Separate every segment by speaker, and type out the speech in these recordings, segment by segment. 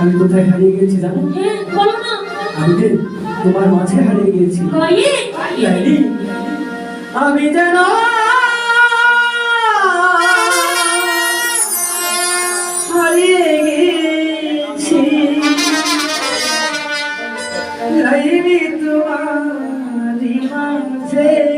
Speaker 1: আমি কোথায় হারিয়ে গেছি জানো?
Speaker 2: হ্যাঁ
Speaker 1: আমি যে তোমার মাঝে হারিয়ে গিয়েছি। আমি যেন হারিয়ে মাঝে।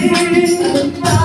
Speaker 1: Thank you.